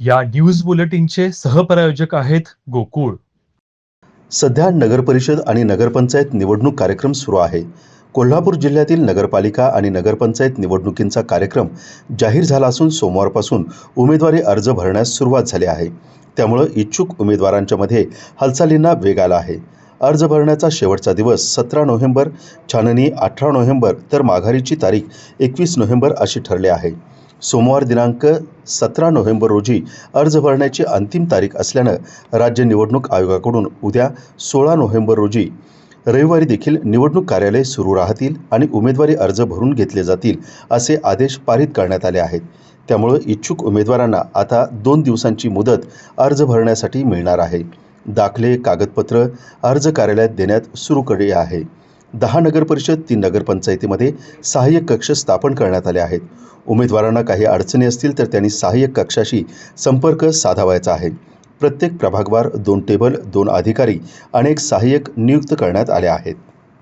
या न्यूज बुलेटिनचे सहप्रायोजक आहेत गोकुळ. सध्या नगरपरिषद आणि नगरपंचायत निवडणूक कार्यक्रम सुरू आहे. कोल्हापूर जिल्ह्यातील नगरपालिका आणि नगरपंचायत निवडणुकींचा कार्यक्रम जाहीर झाला असून सोमवारपासून उमेदवारी अर्ज भरण्यास सुरुवात झाली आहे. त्यामुळं इच्छुक उमेदवारांच्या मध्ये हालचालींना वेग आला आहे. अर्ज भरण्याचा शेवटचा दिवस सतरा नोव्हेंबर छाननी अठरा नोव्हेंबर तर माघारीची तारीख एकवीस नोव्हेंबर अशी ठरली आहे. सोमवार दिनांक सतरा नोव्हेंबर रोजी अर्ज भरण्याची अंतिम तारीख असल्यानं राज्य निवडणूक आयोगाकडून उद्या सोळा नोव्हेंबर रोजी रविवारी देखील निवडणूक कार्यालय सुरू राहतील आणि उमेदवारी अर्ज भरून घेतले जातील असे आदेश पारित करण्यात आले आहेत. त्यामुळं इच्छुक उमेदवारांना आता दोन दिवसांची मुदत अर्ज भरण्यासाठी मिळणार आहे. दाखले कागदपत्र अर्ज कार्यालयात देण्यात सुरू केले आहे. दहा नगरपरिषद तीन नगरपंचायतीमध्ये सहाय्यक कक्ष स्थापन करण्यात आले आहेत. उमेदवारांना काही अडचणी असतील तर त्यांनी सहाय्यक कक्षाशी संपर्क साधावायचा आहे. प्रत्येक प्रभागवार दोन टेबल दोन अधिकारी आणि एक सहाय्यक नियुक्त करण्यात आले आहेत.